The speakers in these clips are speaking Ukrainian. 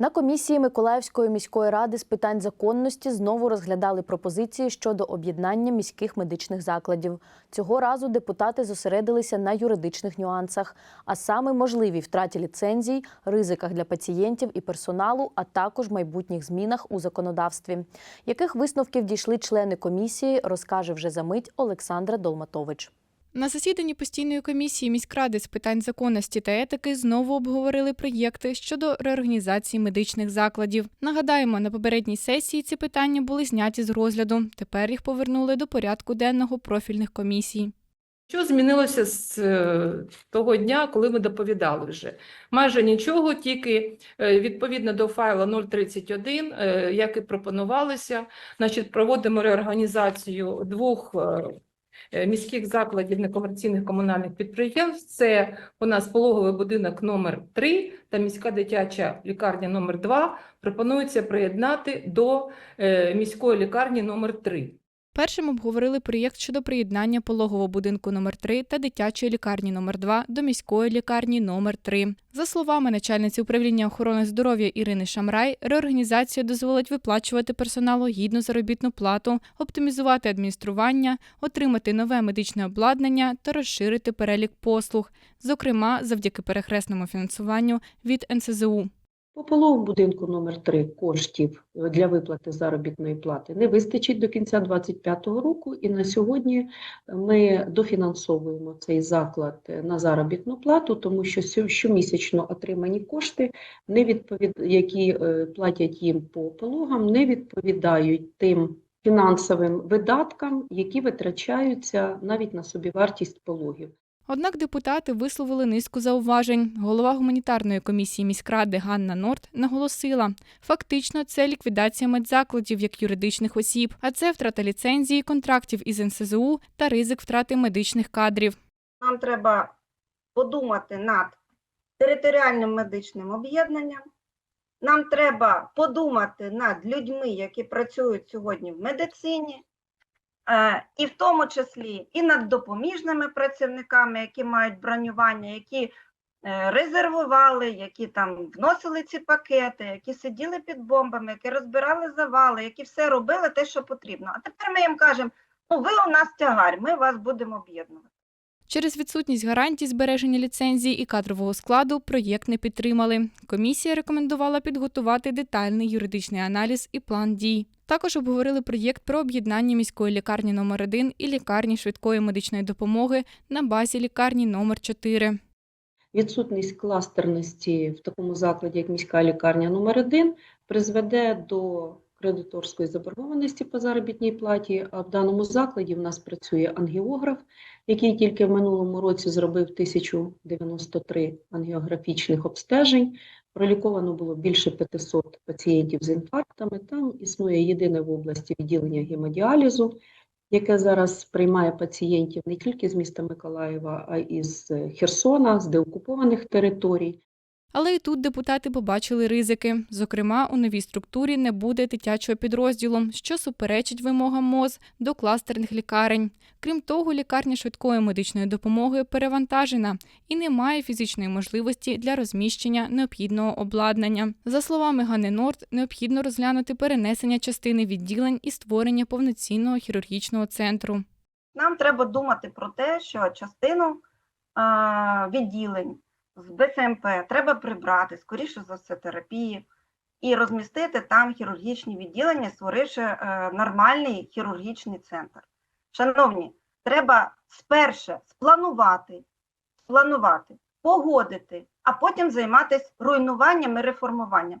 На комісії Миколаївської міської ради з питань законності знову розглядали пропозиції щодо об'єднання міських медичних закладів. Цього разу депутати зосередилися на юридичних нюансах, а саме можливій втраті ліцензій, ризиках для пацієнтів і персоналу, а також майбутніх змінах у законодавстві. Яких висновків дійшли члени комісії, розкаже вже за мить Олександра Долматович. На засіданні постійної комісії міськради з питань законності та етики знову обговорили проєкти щодо реорганізації медичних закладів. Нагадаємо, на попередній сесії ці питання були зняті з розгляду. Тепер їх повернули до порядку денного профільних комісій. Що змінилося з е, того дня, коли ми доповідали вже? Майже нічого, тільки е, відповідно до файла 031, е, як і пропонувалося, значить, проводимо реорганізацію двох міських закладів некомерційних комунальних підприємств. Це у нас пологовий будинок номер 3 та міська дитяча лікарня номер 2 пропонується приєднати до е, міської лікарні номер 3. Першим обговорили проєкт щодо приєднання пологового будинку номер 3 та дитячої лікарні номер 2 до міської лікарні номер 3 За словами начальниці управління охорони здоров'я Ірини Шамрай, реорганізація дозволить виплачувати персоналу гідну заробітну плату, оптимізувати адміністрування, отримати нове медичне обладнання та розширити перелік послуг, зокрема завдяки перехресному фінансуванню від НСЗУ. По пологовому будинку номер 3 коштів е, для виплати заробітної плати не вистачить до кінця 2025 року, і на сьогодні ми дофінансовуємо цей заклад е, на заробітну плату, тому що щомісячно отримані кошти, не відповід... які е, платять їм по пологам, не відповідають тим фінансовим видаткам, які витрачаються навіть на собівартість пологів. Однак депутати висловили низку зауважень. Голова гуманітарної комісії міськради Ганна Норт наголосила, фактично це ліквідація медзакладів як юридичних осіб, а це втрата ліцензії, контрактів із НСЗУ та ризик втрати медичних кадрів. Нам треба подумати над територіальним медичним об'єднанням. Нам треба подумати над людьми, які працюють сьогодні в медицині, і в тому числі і над допоміжними працівниками, які мають бронювання, які е, резервували, які там вносили ці пакети, які сиділи під бомбами, які розбирали завали, які все робили те, що потрібно. А тепер ми їм кажемо: ну ви у нас тягар, ми вас будемо об'єднувати. Через відсутність гарантій збереження ліцензії і кадрового складу проєкт не підтримали. Комісія рекомендувала підготувати детальний юридичний аналіз і план дій. Також обговорили проєкт про об'єднання міської лікарні номер 1 і лікарні швидкої медичної допомоги на базі лікарні номер 4 Відсутність кластерності в такому закладі, як міська лікарня номер 1 призведе до кредиторської заборгованості по заробітній платі. А в даному закладі в нас працює ангіограф, який тільки в минулому році зробив 1093 ангіографічних обстежень. Проліковано було більше 500 пацієнтів з інфарктами. Там існує єдине в області відділення гемодіалізу, яке зараз приймає пацієнтів не тільки з міста Миколаєва, а й з Херсона, з деокупованих територій. Але і тут депутати побачили ризики. Зокрема, у новій структурі не буде дитячого підрозділу, що суперечить вимогам МОЗ до кластерних лікарень. Крім того, лікарня швидкої медичної допомоги перевантажена і не має фізичної можливості для розміщення необхідного обладнання. За словами Ганни Норт, необхідно розглянути перенесення частини відділень і створення повноцінного хірургічного центру. Нам треба думати про те, що частину а, відділень з БСМП треба прибрати, скоріше за все, терапії, і розмістити там хірургічні відділення, створивши е, нормальний хірургічний центр. Шановні, треба сперше спланувати, спланувати, погодити, а потім займатися руйнуванням і реформуванням.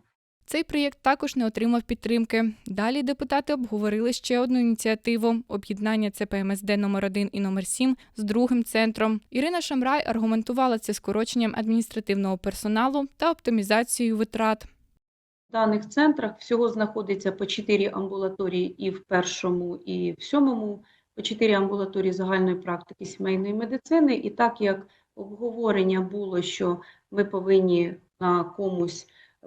Цей проєкт також не отримав підтримки. Далі депутати обговорили ще одну ініціативу об'єднання ЦПМСД номер 1 і номер 7 з другим центром. Ірина Шамрай аргументувала це скороченням адміністративного персоналу та оптимізацією витрат. В даних центрах всього знаходиться по 4 амбулаторії і в першому, і в сьомому, по 4 амбулаторії загальної практики сімейної медицини. І так як обговорення було, що ми повинні на комусь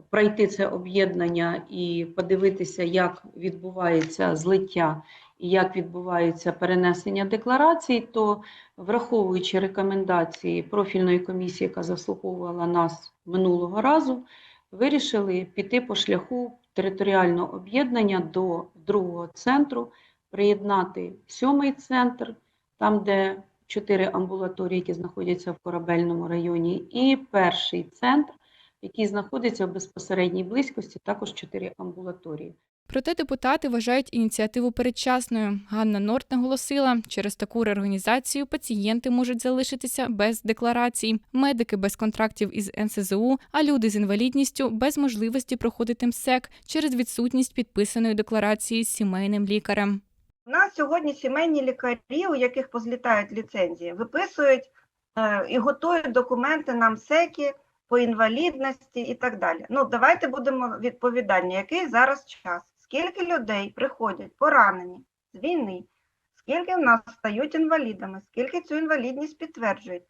пройти це об'єднання і подивитися, як відбувається злиття і як відбувається перенесення декларацій, то враховуючи рекомендації профільної комісії, яка заслуховувала нас минулого разу, вирішили піти по шляху територіального об'єднання до другого центру, приєднати сьомий центр, там, де чотири амбулаторії, які знаходяться в корабельному районі, і перший центр, який знаходиться в безпосередній близькості, також чотири амбулаторії. Проте депутати вважають ініціативу передчасною. Ганна Норт наголосила, через таку реорганізацію пацієнти можуть залишитися без декларацій, медики без контрактів із НСЗУ, а люди з інвалідністю без можливості проходити МСЕК через відсутність підписаної декларації з сімейним лікарем. У нас сьогодні сімейні лікарі, у яких позлітають ліцензії, виписують е, і готують документи на МСЕКи по інвалідності і так далі. Ну, давайте будемо відповідальні, який зараз час, скільки людей приходять поранені з війни, скільки в нас стають інвалідами, скільки цю інвалідність підтверджують.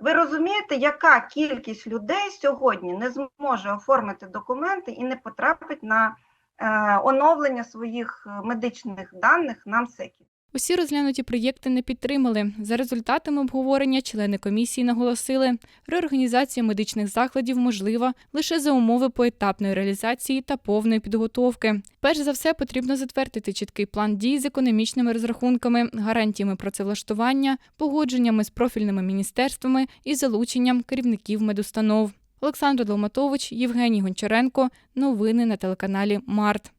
Ви розумієте, яка кількість людей сьогодні не зможе оформити документи і не потрапить на е, оновлення своїх е, медичних даних на МСЕКі. Усі розглянуті проєкти не підтримали. За результатами обговорення члени комісії наголосили, реорганізація медичних закладів можлива лише за умови поетапної реалізації та повної підготовки. Перш за все, потрібно затвердити чіткий план дій з економічними розрахунками, гарантіями працевлаштування, погодженнями з профільними міністерствами і залученням керівників медустанов. Олександр Долматович, Євгеній Гончаренко. Новини на телеканалі Март.